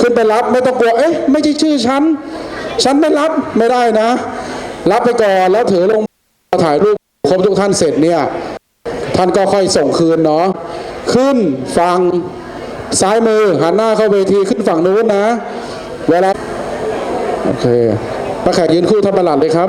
ขึ้นไปรับไม่ต้องกลัว เอ๊ะ ไม่ใช่ชื่อฉัน ฉันไม่รับไม่ได้นะ รับไปก่อนแล้วถือลงมาถ่ายรูปครบทุกท่านเสร็จเนี่ย ท่านก็ค่อยส่งคืนเนาะขึ้นฝั่งซ้ายมือหันหน้าเข้าเวทีขึ้นฝั่งนู้นนะ เวลา โอเคพระแขกยืนคู่ท่านประหลัดเลยครับ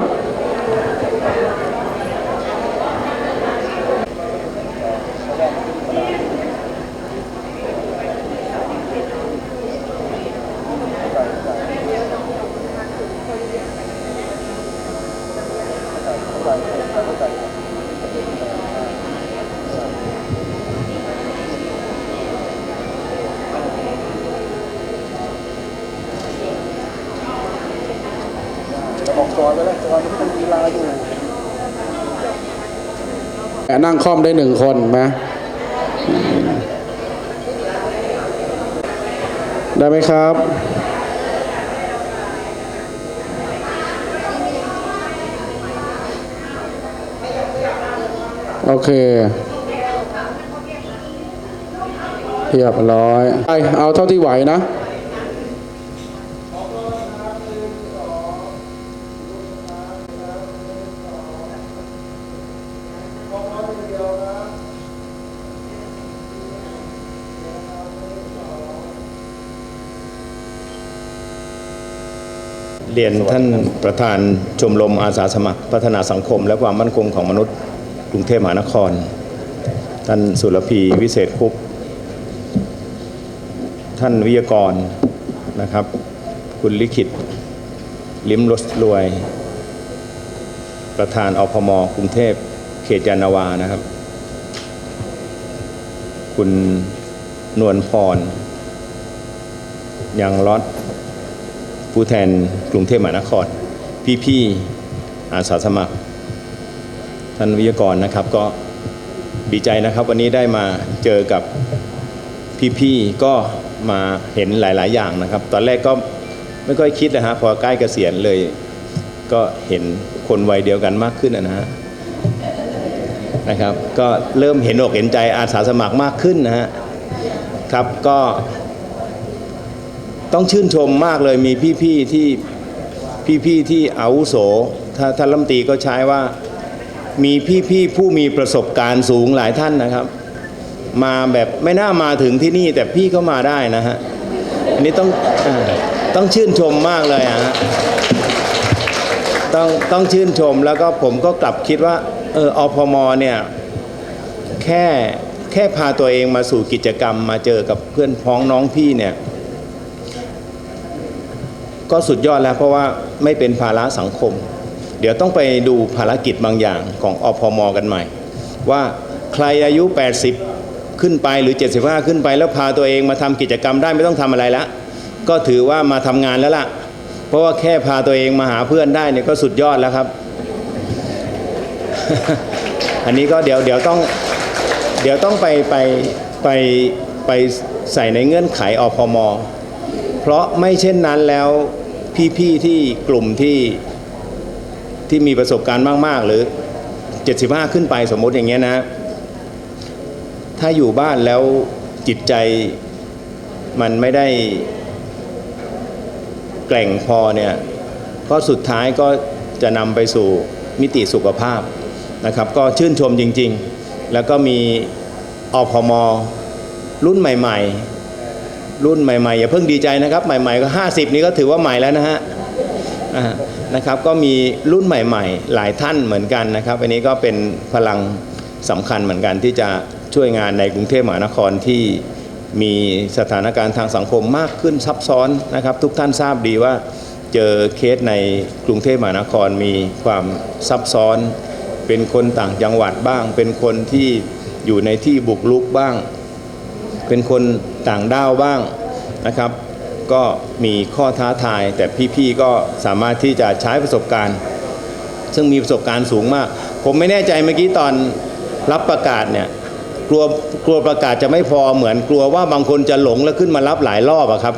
นั่งคล่อมได้หนึ่งคนไหมได้ไหมครับ โอเคเรียบร้อยไปเอาเท่าที่ไหวนะ รียนท่านประธานชมรมอาสาสมัคร พัฒนาสังคม และความมั่นคงของมนุษย์กรุงเทพมหานคร ท่านสุรพีวิเศษคุปต์ท่านวิทยากรนะครับ คุณลิขิต ลิ้มรสรวย ประธานอพมกรุงเทพเขตยานนาวานะครับ คุณนวลพรยังรอด ผู้แทนกรุงเทพมหานคร พี่ๆอาสาสมัคร ท่านวิทยากรนะครับก็ดีใจนะครับ วันนี้ได้มาเจอกับพี่ๆก็มาเห็นหลาย ๆ อย่างนะครับ ตอนแรกก็ไม่ค่อยคิดนะฮะพอใกล้เกษียณเลย ก็เห็นคนวัยเดียวกันมากขึ้นนะฮะนะครับ ก็เริ่มเห็นอกเห็นใจอาสาสมัครมากขึ้นนะฮะครับก็ ต้องชื่นชมมากเลยมีพี่ๆที่พี่ๆที่อาวุโสถ้าท่านรัฐมนตรีก็ใช้ว่ามีพี่ๆผู้มีประสบการณ์สูงหลายท่านนะครับ มาแบบไม่น่ามาถึงที่นี่แต่พี่ก็มาได้นะฮะอันนี้ต้องอต้องชื่นชมมากเลยอะฮะต้องต้องชื่นชมแล้วก็ผมก็กลับคิดว่าเอออพมเนี่ยแค่แค่พาตัวเองมาสู่กิจกรรมมาเจอกับเพื่อนพ้องน้องพี่เนี่ย ก็สุดยอดแล้วเพราะว่าไม่เป็นภาระสังคม เดี๋ยวต้องไปดูภารกิจบางอย่างของอพมกันใหม่ ว่าใครอายุ 80 ขึ้นไปหรือ 75 ขึ้นไปแล้วพาตัวเองมาทำกิจกรรมได้ไม่ต้องทำอะไรละก็ถือว่ามาทำงานแล้วล่ะ เพราะว่าแค่พาตัวเองมาหาเพื่อนได้เนี่ยก็สุดยอดแล้วครับ อันนี้ก็เดี๋ยวเดี๋ยวต้องเดี๋ยวต้องไปไปไปไปใส่ในเงื่อนไขอพม เพราะไม่เช่นนั้นแล้ว พี่ๆที่กลุ่มที่ที่มีประสบการณ์มากๆ หรือ 75 ขึ้นไปสมมติอย่างเงี้ยนะ ถ้าอยู่บ้านแล้วจิตใจมันไม่ได้แกร่งพอเนี่ยก็สุดท้ายก็จะนำไปสู่มิติสุขภาพนะครับ ก็ชื่นชมจริง ๆ แล้วก็มีอพมรุ่นใหม่ ๆ รุ่นใหม่ๆอย่าเพิ่งดีใจนะครับ ใหม่ๆก็ 50 นี้ก็ถือว่าใหม่แล้วนะฮะนะครับก็มีรุ่นใหม่ ๆ หลายท่านเหมือนกันนะครับ อันนี้ก็เป็นพลังสำคัญเหมือนกันที่จะช่วยงานในกรุงเทพมหานครที่มีสถานการณ์ทางสังคมมากขึ้นซับซ้อนนะครับ ทุกท่านทราบดีว่าเจอเคสในกรุงเทพมหานครมีความซับซ้อน เป็นคนต่างจังหวัดบ้าง เป็นคนที่อยู่ในที่บุกลุกบ้าง เป็นคนต่างด้าวบ้างนะครับ ก็มีข้อท้าทาย แต่พี่ๆก็สามารถที่จะใช้ประสบการณ์ ซึ่งมีประสบการณ์สูงมาก ผมไม่แน่ใจเมื่อกี้ตอนรับประกาศเนี่ยกลัวกลัวประกาศจะไม่พอเหมือนกลัวว่าบางคนจะหลงแล้วขึ้นมารับหลายรอบอะครับ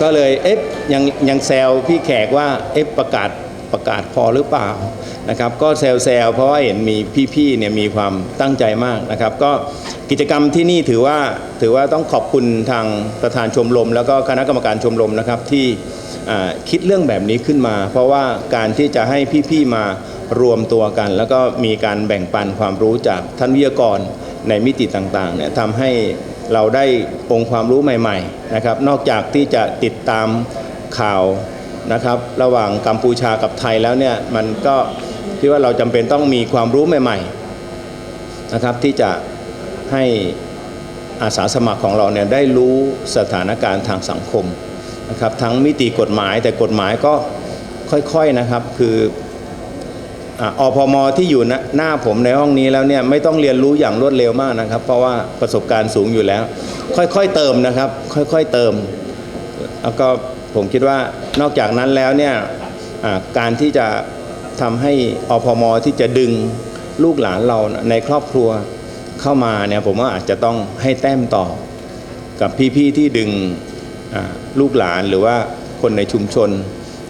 ก็เลยเอ๊ะยังยังแซวพี่แขกว่าเอ๊ะประกาศ ประกาศพอหรือเปล่านะครับก็แซวๆเพราะว่าเห็นมีพี่ๆเนี่ยมีความตั้งใจมากนะครับ ก็กิจกรรมที่นี่ถือว่าถือว่าต้องขอบคุณทางประธานชมรม แล้วก็คณะกรรมการชมรมนะครับที่คิดเรื่องแบบนี้ขึ้นมา เพราะว่าการที่จะให้พี่ๆมารวมตัวกัน แล้วก็มีการแบ่งปันความรู้จากท่านวิทยากรในมิติต่างๆเนี่ยทำให้เราได้องค์ความรู้ใหม่ ๆนะครับ นอกจากที่จะติดตามข่าว นะครับระหว่างกัมพูชากับไทยแล้วเนี่ยมันก็คิดว่าเราจำเป็นต้องมีความรู้ใหม่ๆนะครับที่จะให้อาสาสมัครของเราเนี่ยได้รู้สถานการณ์ทางสังคมนะครับทั้งมิติกฎหมายแต่กฎหมายก็ค่อยๆนะครับคืออะอพมที่อยู่หน้าผมในห้องนี้แล้วเนี่ยไม่ต้องเรียนรู้อย่างรวดเร็วมากนะครับ เพราะว่าประสบการณ์สูงอยู่แล้ว ค่อยๆเติมนะครับ ค่อยๆเติม แล้วก็ ผมคิดว่านอกจากนั้นแล้วเนี่ยการที่จะทำให้อพมที่จะดึงลูกหลานเราในครอบครัวเข้ามาเนี่ยผมว่าอาจจะต้องให้แต้มต่อ กับพี่ๆที่ดึงลูกหลานหรือว่าคนในชุมชน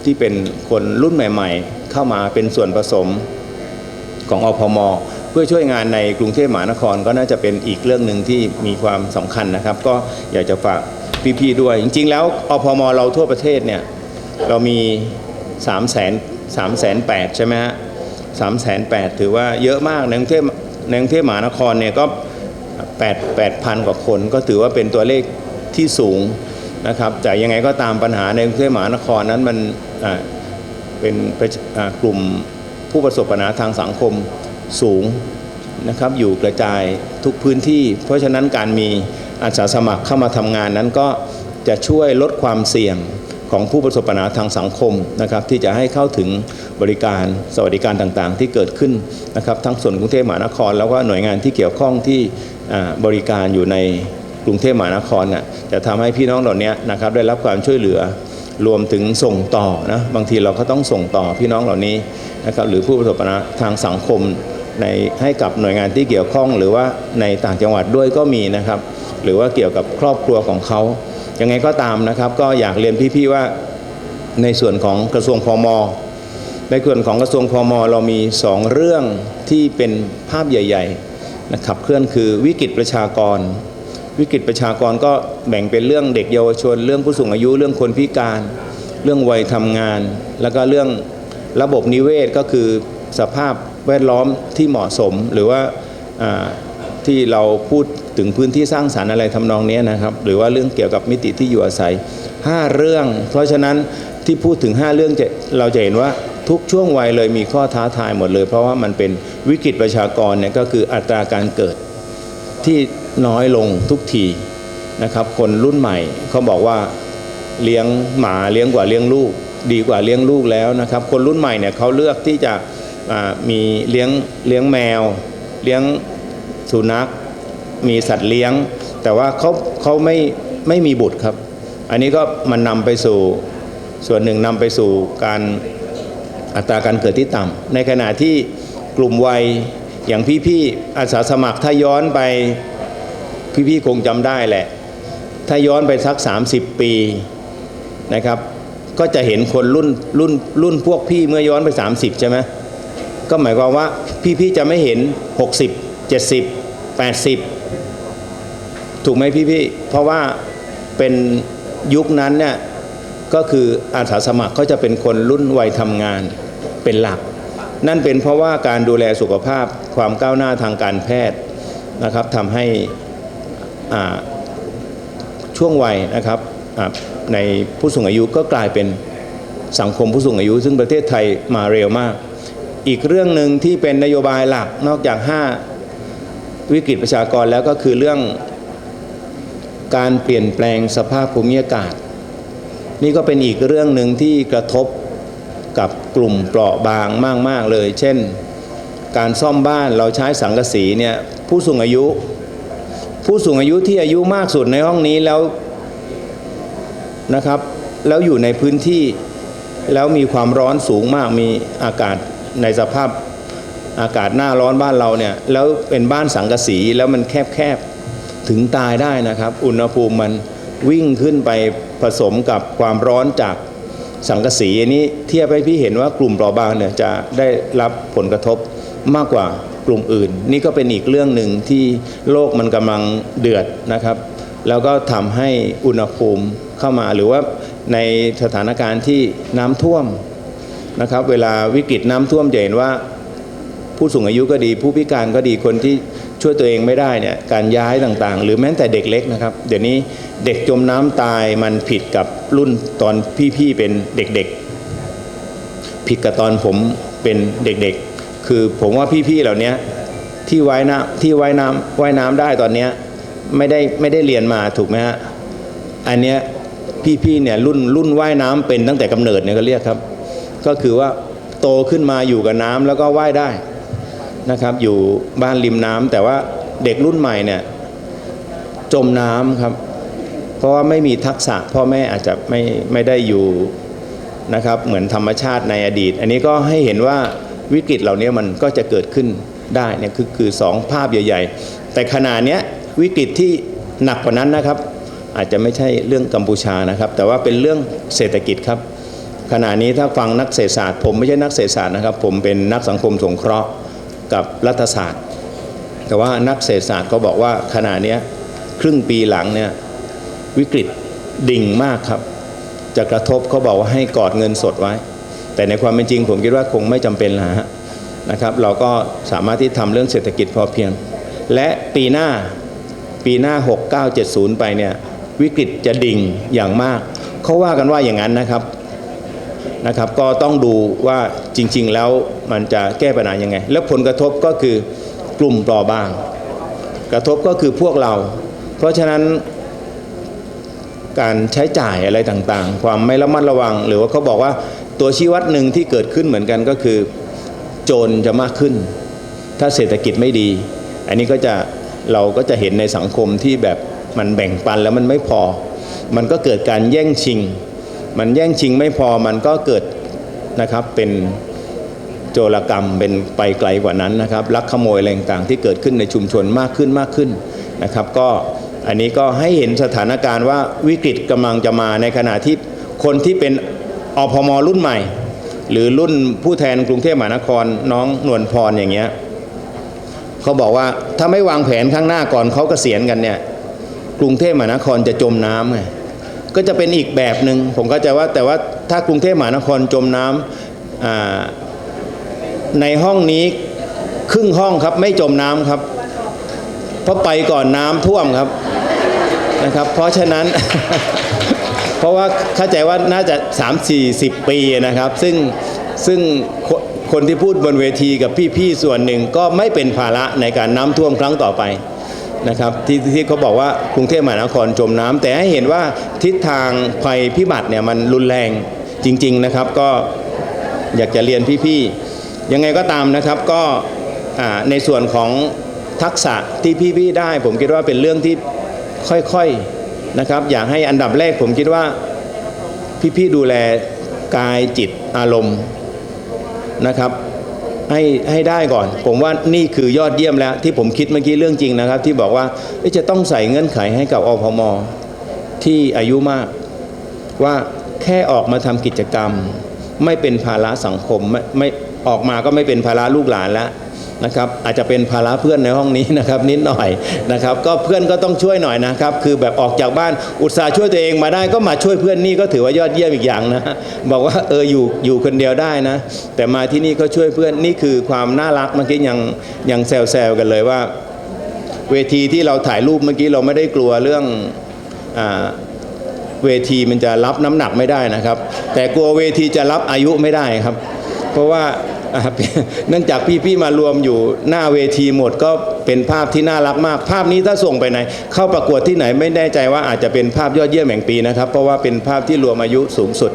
ที่เป็นคนรุ่นใหม่ ๆ เข้ามาเป็นส่วนผสมของอพมเพื่อช่วยงานในกรุงเทพมหานครก็น่าจะเป็นอีกเรื่องหนึ่งที่มีความสำคัญนะครับ ก็อยากจะฝาก พี่ๆด้วย จริง ๆ แล้วอพมเราทั่วประเทศเนี่ยเรามี3 0 0 0 0 3 8 0 0ใช่ไหมฮะ3 8 0 0 0ถือว่าเยอะมากในกรุงเทพในกรุงเทพมหานครเนี่ยก็8 8,000 กว่าคน ก็ถือว่าเป็นตัวเลขที่สูงนะครับแต่ยังไงก็ตามปัญหาในกรุงเทพมหานครนั้นมันเป็นปกลุ่มผู้ประสบปัญหาทางสังคมสูงนะครับอยู่กระจายทุกพื้นที่ เพราะฉะนั้นการมี อาสาสมัครเข้ามาทำงานนั้นก็จะช่วยลดความเสี่ยงของผู้ประสบปัญหาทางสังคมนะครับที่จะให้เข้าถึงบริการสวัสดิการต่างๆ ที่เกิดขึ้นนะครับทั้งส่วนกรุงเทพมหานคร แล้วก็หน่วยงานที่เกี่ยวข้องที่บริการอยู่ในกรุงเทพมหานครน่ะจะทำให้พี่น้องเหล่านี้นะครับได้รับความช่วยเหลือรวมถึงส่งต่อนะบางทีเราก็ต้องส่งต่อพี่น้องเหล่านี้นะครับหรือผู้ประสบปัญหาทางสังคมในให้กับหน่วยงานที่เกี่ยวข้อง หรือว่าในต่างจังหวัดด้วยก็มีนะครับ หรือว่าเกี่ยวกับครอบครัวของเขายังไงก็ตามนะครับ ก็อยากเรียนพี่ๆว่าในส่วนของกระทรวงพมในส่วนของกระทรวงพมเรามีสองเรื่องที่เป็นภาพใหญ่ๆนะครับเคลื่อนคือวิกฤตประชากร วิกฤตประชากรก็แบ่งเป็นเรื่องเด็กเยาวชน เรื่องผู้สูงอายุเรื่องคนพิการ เรื่องวัยทำงาน แล้วก็เรื่องระบบนิเวศก็คือสภาพแวดล้อมที่เหมาะสมหรือว่าอ่า ที่เราพูดถึงพื้นที่สร้างสารรค์อะไรทำนองนี้นะครับ หรือว่าเรื่องเกี่ยวกับมิติที่อยู่อาศัย 5 เรื่อง เพราะฉะนั้นที่พูดถึง 5 เรื่องจะเราจะเห็นว่าทุกช่วงวัยเลยมีข้อท้าทายหมดเลย เพราะว่ามันเป็นวิกฤตประชากรเนี่ยก็คืออัตราการเกิดที่น้อยลงทุกทีนะครับ คนรุ่นใหม่เขาบอกว่าเลี้ยงหมาเลี้ยงกว่าเลี้ยงลูก ดีกว่าเลี้ยงลูกแล้วนะครับ คนรุ่นใหม่เนี่ยเขาเลือกที่จะมีเลี้ยงเลี้ยงแมว เลี้ยง สุนัข มีสัตว์เลี้ยง แต่ว่าเขาเขาไม่ไม่มีบุตรครับ อันนี้ก็มันนำไปสู่ส่วนหนึ่งนำไปสู่การอัตราการเกิดที่ต่ำในขณะที่กลุ่มวัยอย่างพี่ๆอาสาสมัครถ้าย้อนไปพี่ๆคงจำได้แหละ ถ้าย้อนไปสัก 30 ปีนะครับ ก็จะเห็นคนรุ่นรุ่นรุ่นพวกพี่เมื่อย้อนไป 30 ใช่ไหมก็หมายความว่าพี่ๆจะไม่เห็น 60 70 80 ถูกไหมพี่ๆเพราะว่าเป็นยุคนั้นเนี่ยก็คืออาสาสมัครก็จะเป็นคนรุ่นวัยทำงานเป็นหลัก นั่นเป็นเพราะว่าการดูแลสุขภาพความก้าวหน้าทางการแพทย์นะครับทำให้ช่วงวัยนะครับในผู้สูงอายุก็กลายเป็นสังคมผู้สูงอายุ ซึ่งประเทศไทยมาเร็วมาก อีกเรื่องหนึ่งที่เป็นนโยบายหลักนอกจาก 5 วิกฤตประชากรแล้วก็คือเรื่องการเปลี่ยนแปลงสภาพภูมิอากาศ นี่ก็เป็นอีกเรื่องหนึ่งที่กระทบกับกลุ่มเปราะบางมาก ๆ เลย เช่น การซ่อมบ้านเราใช้สังกะสีเนี่ยผู้สูงอายุ ผู้สูงอายุที่อายุมากสุดในห้องนี้แล้วนะครับ แล้วอยู่ในพื้นที่แล้วมีความร้อนสูงมากมีอากาศในสภาพ อากาศหน้าร้อนบ้านเราเนี่ยแล้วเป็นบ้านสังกะสีแล้วมันแคบๆถึงตายได้นะครับ อุณหภูมิมันวิ่งขึ้นไปผสมกับความร้อนจากสังกะสีอันนี้เทียบให้พี่เห็นว่ากลุ่มเปราะบางเนี่ยจะได้รับผลกระทบมากกว่ากลุ่มอื่น นี่ก็เป็นอีกเรื่องหนึ่งที่โลกมันกำลังเดือดนะครับ แล้วก็ทำให้อุณหภูมิเข้ามาหรือว่าในสถานการณ์ที่น้ำท่วมนะครับ เวลาวิกฤตน้ำท่วมจะเห็นว่า ผู้สูงอายุก็ดี ผู้พิการก็ดีคนที่ช่วยตัวเองไม่ได้เนี่ยการย้ายต่างๆ หรือแม้แต่เด็กเล็กนะครับ เดี๋ยวนี้เด็กจมน้ำตายมันผิดกับรุ่นตอนพี่ๆเป็นเด็กๆ ผิดกับตอนผมเป็นเด็กๆ คือผมว่าพี่ๆเหล่านี้ที่ว่ายน้ำที่ว่ายน้ำว่ายน้ำได้ตอนเนี้ยไม่ได้ไม่ได้เรียนมาถูกไหมฮะอันเนี้ยพี่ๆเนี่ยรุ่นรุ่นว่ายน้ำเป็นตั้งแต่กำเนิดเนี่ยก็เรียกครับ ก็คือว่าโตขึ้นมาอยู่กับน้ำแล้วก็ว่ายได้ นะครับ อยู่บ้านริมน้ำแต่ว่าเด็กรุ่นใหม่เนี่ยจมน้ำครับ เพราะว่าไม่มีทักษะพ่อแม่อาจจะไม่ไม่ได้อยู่นะครับเหมือนธรรมชาติในอดีต อันนี้ก็ให้เห็นว่าวิกฤตเหล่านี้มันก็จะเกิดขึ้นได้เนี่ยคือคือสองภาพใหญ่ ๆ แต่ขณะเนี้ยวิกฤตที่หนักกว่านั้นนะครับ อาจจะไม่ใช่เรื่องกัมพูชานะครับ แต่ว่าเป็นเรื่องเศรษฐกิจครับขณะนี้ถ้าฟังนักเศรษฐศาสตร์ ผมไม่ใช่นักเศรษฐศาสตร์นะครับ ผมเป็นนักสังคมสงเคราะห์ กับรัฐศาสตร์ แต่ว่านักเศรษฐศาสตร์ก็บอกว่าขณะนี้ครึ่งปีหลังเนี่ยวิกฤตดิ่งมากครับ จะกระทบเขาบอกว่าให้กอดเงินสดไว้ แต่ในความเป็นจริงผมคิดว่าคงไม่จำเป็นแล้วนะครับ เราก็สามารถที่ทำเรื่องเศรษฐกิจพอเพียง และปีหน้าปีหน้า 6970 ไปเนี่ยวิกฤตจะดิ่งอย่างมาก เขาว่ากันว่าอย่างนั้นนะครับ นะครับก็ต้องดูว่าจริง ๆ แล้วมันจะแก้ปัญหายังไง แล้วผลกระทบก็คือกลุ่มเปราะบาง กระทบก็คือพวกเรา เพราะฉะนั้นการใช้จ่ายอะไรต่างๆ ความไม่ระมัดระวัง หรือว่าเขาบอกว่าตัวชี้วัดหนึ่งที่เกิดขึ้นเหมือนกันก็คือ โจรจะมากขึ้น ถ้าเศรษฐกิจไม่ดี อันนี้ก็จะเราก็จะเห็นในสังคมที่แบบมันแบ่งปันแล้วมันไม่พอ มันก็เกิดการแย่งชิง มันแย่งชิงไม่พอมันก็เกิดนะครับเป็นโจรกรรมเป็นไปไกลกว่านั้นนะครับลักขโมยอะไรต่างๆที่เกิดขึ้นในชุมชนมากขึ้นมากขึ้นนะครับ ก็อันนี้ก็ให้เห็นสถานการณ์ว่าวิกฤตกำลังจะมาในขณะที่คนที่เป็นอพมรุ่นใหม่ หรือรุ่นผู้แทนกรุงเทพมหานครน้องนวลพรอย่างเงี้ยเขาบอกว่าถ้าไม่วางแผนข้างหน้าก่อนเขาเกษียณกันเนี่ยกรุงเทพมหานครจะจมน้ำไง ก็จะเป็นอีกแบบหนึ่งผมก็จะว่าแต่ว่าถ้ากรุงเทพมหานครจมน้ำอ่าในห้องนี้ครึ่งห้องครับไม่จมน้ำครับ เพราะไปก่อนน้ำท่วมครับนะครับ เพราะฉะนั้น เพราะว่าเข้าใจว่าน่าจะ 3 4 0 ปีนะครับ ซึ่งซึ่งคคนที่พูดบนเวทีกับพี่ๆส่วนหนึ่งก็ไม่เป็นภาระในการน้ำท่วมครั้งต่อไป นะครับที่ที่เขาบอกว่ากรุงเทพมหานครจมน้ำแต่ให้เห็นว่าทิศทางภัยพิบัติเนี่ยมันรุนแรงจริง ๆนะครับ ก็อยากจะเรียนพี่ๆยังไงก็ตามนะครับก็ในส่วนของทักษะที่พี่ๆได้ ผมคิดว่าเป็นเรื่องที่ค่อยๆนะครับ อยากให้อันดับแรกผมคิดว่าพี่ๆดูแลกายจิตอารมณ์นะครับ ให้ให้ได้ก่อน ผมว่านี่คือยอดเยี่ยมแล้ว ที่ผมคิดเมื่อกี้เรื่องจริงนะครับ ที่บอกว่าจะต้องใส่เงื่อนไขให้กับอพมที่อายุมาก ว่าแค่ออกมาทำกิจกรรม ไม่เป็นภาระสังคมไม่ไม่ออกมาก็ไม่เป็นภาระลูกหลานแล้ว นะครับอาจจะเป็นภาระเพื่อนในห้องนี้นะครับนิดหน่อยนะครับก็เพื่อนก็ต้องช่วยหน่อยนะครับคือแบบออกจากบ้านอุตส่าห์ช่วยตัวเองมาได้ก็มาช่วยเพื่อนนี่ก็ถือว่ายอดเยี่ยมอีกอย่างนะบอกว่าเอออยู่อยู่คนเดียวได้นะ แต่มาที่นี่ก็ช่วยเพื่อนนี่คือความน่ารักเมื่อกี้ยังยังแซวๆกันเลยว่า เวทีที่เราถ่ายรูปเมื่อกี้เราไม่ได้กลัวเรื่องอ่าเวทีมันจะรับน้ำหนักไม่ได้นะครับ แต่กลัวเวทีจะรับอายุไม่ได้ครับ เพราะว่า เนื่องจากพี่ๆมารวมอยู่หน้าเวทีหมดก็เป็นภาพที่น่ารักมาก ภาพนี้ถ้าส่งไปไหน เข้าประกวดที่ไหนไม่แน่ใจว่าอาจจะเป็นภาพยอดเยี่ยมแห่งปีนะครับ เพราะว่าเป็นภาพที่รวมอายุสูงสุด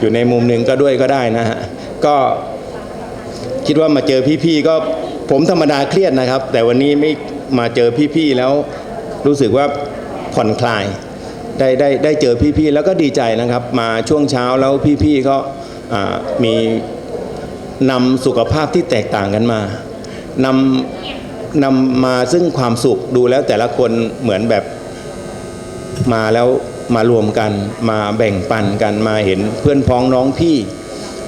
อยู่ในมุมหนึ่งก็ด้วยก็ได้นะฮะก็คิดว่ามาเจอพี่ๆก็ผมธรรมดาเครียดนะครับ แต่วันนี้ไม่มาเจอพี่ๆแล้วรู้สึกว่าผ่อนคลายได้ได้ได้เจอพี่ๆแล้วก็ดีใจนะครับ มาช่วงเช้าแล้วพี่ๆก็อ่ามี นำสุขภาพที่แตกต่างกันมานำนำมาซึ่งความสุขดูแล้วแต่ละคนเหมือนแบบมาแล้วมารวมกัน มาแบ่งปันกันมาเห็นเพื่อนพ้องน้องพี่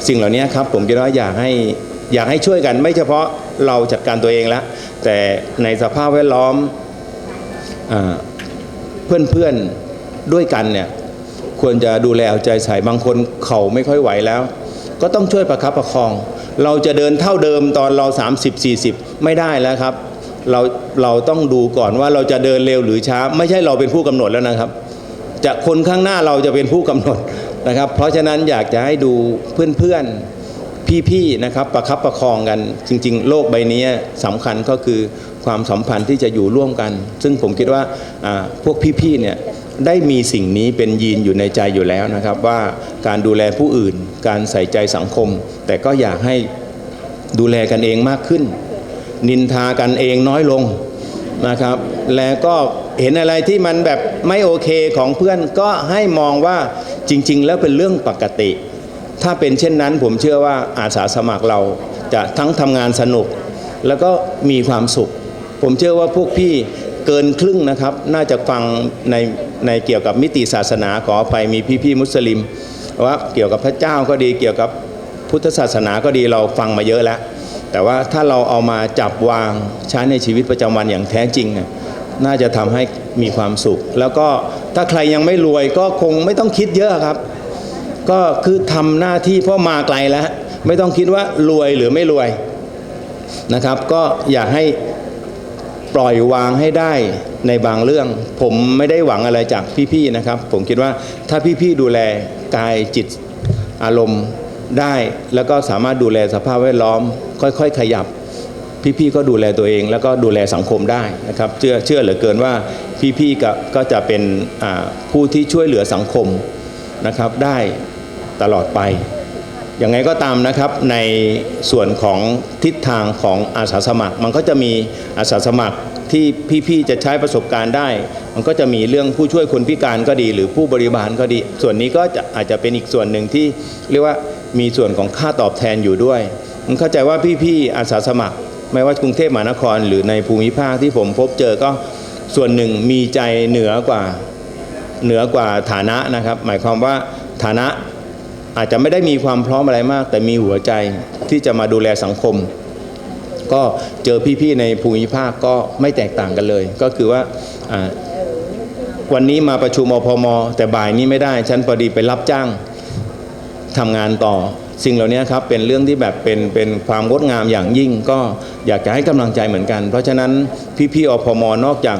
สิ่งเหล่านี้ครับ ผมคิดว่าอยากให้อยากให้ช่วยกัน ไม่เฉพาะเราจัดการตัวเองแล้วแต่ในสภาพแวดล้อมเพื่อนเพื่อนๆด้วยกันเนี่ยควรจะดูแลเอาใจใส่บางคนเขาไม่ค่อยไหวแล้ว ก็ต้องช่วยประคับประคอง เราจะเดินเท่าเดิมตอนเรา 30 40 ไม่ได้แล้วครับ เราเราต้องดูก่อนว่าเราจะเดินเร็วหรือช้า ไม่ใช่เราเป็นผู้กำหนดแล้วนะครับจะคนข้างหน้าเราจะเป็นผู้กำหนดนะครับ เพราะฉะนั้นอยากจะให้ดูเพื่อนๆพี่ๆนะครับประคับประคองกันจริง ๆ โลกใบนี้สำคัญก็คือความสัมพันธ์ที่จะอยู่ร่วมกัน ซึ่งผมคิดว่าอ่าพวกพี่ๆเนี่ย ได้มีสิ่งนี้เป็นยีนอยู่ในใจอยู่แล้วนะครับ ว่าการดูแลผู้อื่น การใส่ใจสังคม แต่ก็อยากให้ดูแลกันเองมากขึ้น นินทากันเองน้อยลงนะครับ แล้วก็เห็นอะไรที่มันแบบไม่โอเคของเพื่อนก็ให้มองว่าจริง ๆ แล้วเป็นเรื่องปกติ ถ้าเป็นเช่นนั้นผมเชื่อว่าอาสาสมัครเราจะทั้งทำงานสนุก แล้วก็มีความสุข ผมเชื่อว่าพวกพี่เกินครึ่งนะครับ น่าจะฟังใน ในเกี่ยวกับมิติศาสนาขออภัยมีพี่ๆมุสลิมว่าเกี่ยวกับพระเจ้าก็ดีเกี่ยวกับพุทธศาสนาก็ดีเราฟังมาเยอะแล้ว แต่ว่าถ้าเราเอามาจับวางใช้ในชีวิตประจำวันอย่างแท้จริงเนี่ยน่าจะทำให้มีความสุข แล้วก็ถ้าใครยังไม่รวยก็คงไม่ต้องคิดเยอะครับ ก็คือทำหน้าที่เพราะมาไกลแล้ว ไม่ต้องคิดว่ารวยหรือไม่รวยนะครับ ก็อยากให้ ปล่อยวางให้ได้ในบางเรื่อง ผมไม่ได้หวังอะไรจากพี่ๆนะครับ ผมคิดว่าถ้าพี่ๆดูแลกายจิตอารมณ์ได้ แล้วก็สามารถดูแลสภาพแวดล้อม ค่อยๆ ขยับ พี่ๆก็ดูแลตัวเอง แล้วก็ดูแลสังคมได้นะครับเชื่อเชื่อเหลือเกินว่าพี่ๆก็ก็จะเป็นผู้ที่ช่วยเหลือสังคมนะครับได้ตลอดไป อยังไงก็ตามนะครับในส่วนของทิศทางของอาสาสมัคร มันก็จะมีอาสาสมัครที่พี่ๆจะใช้ประสบการณ์ได้ มันก็จะมีเรื่องผู้ช่วยคนพิการก็ดี หรือผู้บริบาลก็ดี ส่วนนี้ก็จะอาจจะเป็นอีกส่วนหนึ่งที่เรียกว่ามีส่วนของค่าตอบแทนอยู่ด้วยผมเข้าใจว่าพี่ๆอาสาสมัคร ไม่ว่ากรุงเทพมหานคร หรือในภูมิภาคที่ผมพบเจอก็ส่วนหนึ่งมีใจเหนือกว่าเหนือกว่าฐานะนะครับ หมายความว่าฐานะ อาจจะไม่ได้มีความพร้อมอะไรมาก แต่มีหัวใจที่จะมาดูแลสังคม ก็เจอพี่ๆในภูมิภาคก็ไม่แตกต่างกันเลย ก็คือว่าวันนี้มาประชุมอพม แต่บ่ายนี้ไม่ได้ ฉันพอดีไปรับจ้างทำงานต่อสิ่งเหล่านี้ครับเป็นเรื่องที่แบบเป็นเป็นความงดงามอย่างยิ่งก็อยากจะให้กำลังใจเหมือนกัน เพราะฉะนั้นพี่ๆอพมนอกจาก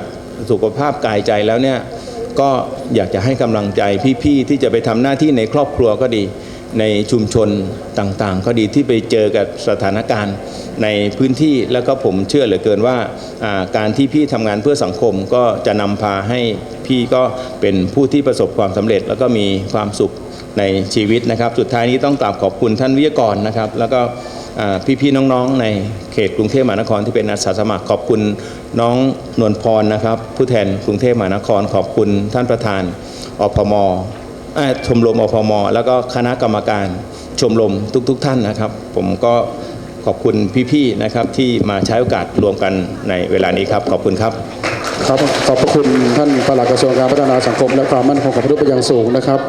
สุขภาพกายใจแล้วเนี่ย ก็อยากจะให้กำลังใจพี่ๆที่จะไปทำหน้าที่ในครอบครัวก็ดี ในชุมชนต่างๆ ก็ดีที่ไปเจอกับสถานการณ์ในพื้นที่แล้วก็ผมเชื่อเหลือเกินว่าการที่พี่ทำงานเพื่อสังคมก็จะนำพาให้พี่ก็เป็นผู้ที่ประสบความสำเร็จ แล้วก็มีความสุขในชีวิตนะครับ สุดท้ายนี้ต้องกราบขอบคุณท่านวิทยากรนะครับ แล้วก็พี่ๆน้องๆ ในเขตกรุงเทพมหานครที่เป็นอาสาสมัครขอบคุณ น้องนวลพรนะครับ ผู้แทนกรุงเทพมหานครขอบคุณท่านประธานอพมอชมรมอพม แล้วก็คณะกรรมการชมรมทุกๆทท่านนะครับ ผมก็ขอบคุณพี่ๆนะครับที่มาใช้โอกาสรวมกันในเวลานี้ครับ ขอบคุณครับครับขอบพระคุณท่านปลัดกระทรวงการพัฒนาสังคม และความมั่นคงของมนุษย์เป็นอย่างสูงนะครับ